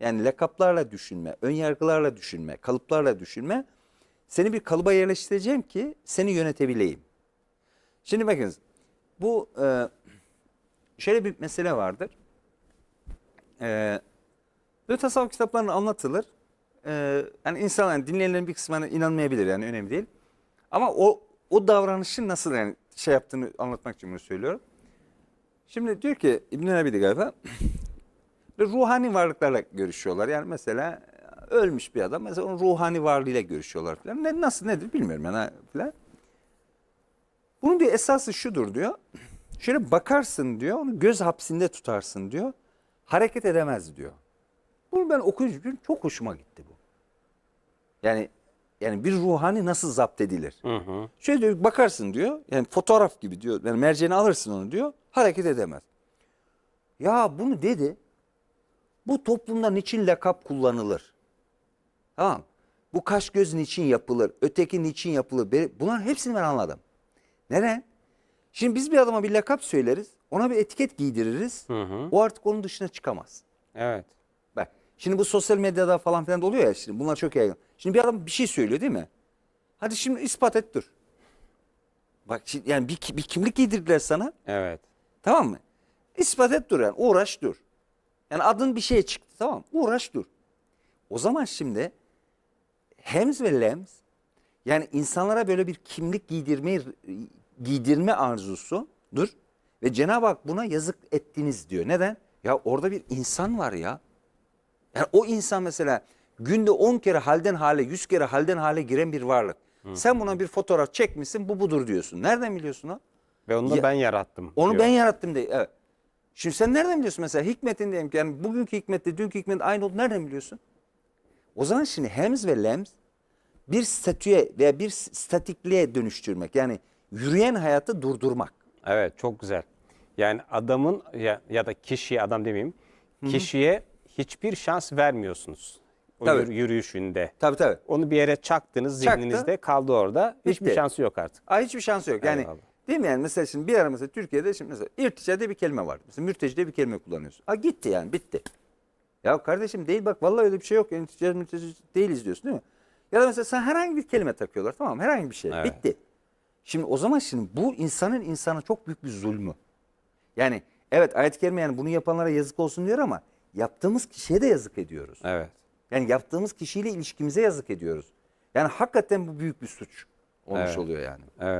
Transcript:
Yani lakaplarla düşünme, ön yargılarla düşünme, kalıplarla düşünme. Seni bir kalıba yerleştireceğim ki seni yönetebileyim. Şimdi bakınız bu e, şöyle bir mesele vardır. E, böyle tasavvuf kitaplarında anlatılır. E, yani insan yani dinleyenlerin bir kısmına inanmayabilir yani önemli değil. Ama o o davranışın nasıl yani şey yaptığını anlatmak için bunu söylüyorum. Şimdi diyor ki İbn Arabi'de galiba Böyle ruhani varlıklarla görüşüyorlar. Yani mesela ölmüş bir adam mesela onun ruhani varlığıyla görüşüyorlar falan. Ne, nasıl nedir bilmiyorum yani falan. Bunun diyor esası şudur diyor. Şöyle bakarsın diyor onu göz hapsinde tutarsın diyor. Hareket edemez diyor. Bunu ben okuyunca çok hoşuma gitti bu. Yani yani bir ruhani nasıl zapt edilir? Şöyle diyor bakarsın diyor. Yani fotoğraf gibi diyor. Yani merceğini alırsın onu diyor. Hareket edemez. Ya bunu dedi. Bu toplumda niçin lakap kullanılır? Tamam. Bu kaş göz niçin yapılır? Öteki niçin yapılır? Bunların hepsini ben anladım. Neden? Şimdi biz bir adama bir lakap söyleriz. Ona bir etiket giydiririz. O artık onun dışına çıkamaz. Evet. Bak şimdi bu sosyal medyada falan filan da oluyor ya şimdi bunlar çok yaygın. Şimdi bir adam bir şey söylüyor değil mi? Hadi şimdi ispat et dur. Bak şimdi yani bir, bir kimlik giydirdiler sana. Evet. Tamam mı? İspat et dur yani. Uğraş dur. Yani adın bir şeye çıktı tamam? Uğraş dur. O zaman şimdi Hems ve Lems yani insanlara böyle bir kimlik giydirme giydirme arzusudur ve Cenab-ı Hak buna yazık ettiniz diyor. Neden? Ya orada bir insan var ya. Yani o insan mesela günde 10 kere halden hale, 100 kere halden hale giren bir varlık. Sen buna bir fotoğraf çekmişsin, bu budur diyorsun. Nereden biliyorsun o? Ve onu da Ya- ben yarattım. Onu diyor. ben yarattım diye. Evet. Şimdi sen nereden biliyorsun mesela hikmetin diyelim ki yani bugünkü hikmetle dünkü hikmet aynı oldu nereden biliyorsun? O zaman şimdi hems ve lems bir statüye veya bir statikliğe dönüştürmek. Yani yürüyen hayatı durdurmak. Evet çok güzel. Yani adamın ya, ya da kişiye adam demeyeyim. Kişiye hiçbir şans vermiyorsunuz. O Tabii. yürü- yürüyüşünde. Tabii tabii. Onu bir yere çaktınız Çaktı. zihninizde kaldı orada. Hiçbir Bitti. şansı yok artık. Aa, hiçbir şansı yok. Yani Eyvallah. Değil mi yani mesela şimdi bir ara mesela Türkiye'de şimdi mesela irticade bir kelime var. Mesela mürtecide bir kelime kullanıyorsun. Aa gitti yani bitti. Ya kardeşim değil bak vallahi öyle bir şey yok. İrticade mürtecide değiliz diyorsun değil mi? Ya da mesela sen herhangi bir kelime takıyorlar tamam mı? Herhangi bir şey. Evet. Bitti. Şimdi o zaman şimdi bu insanın insana çok büyük bir zulmü. Yani evet ayet-i kerime yani bunu yapanlara yazık olsun diyor ama yaptığımız kişiye de yazık ediyoruz. Evet. Yani yaptığımız kişiyle ilişkimize yazık ediyoruz. Yani hakikaten bu büyük bir suç olmuş Evet. oluyor yani. Evet.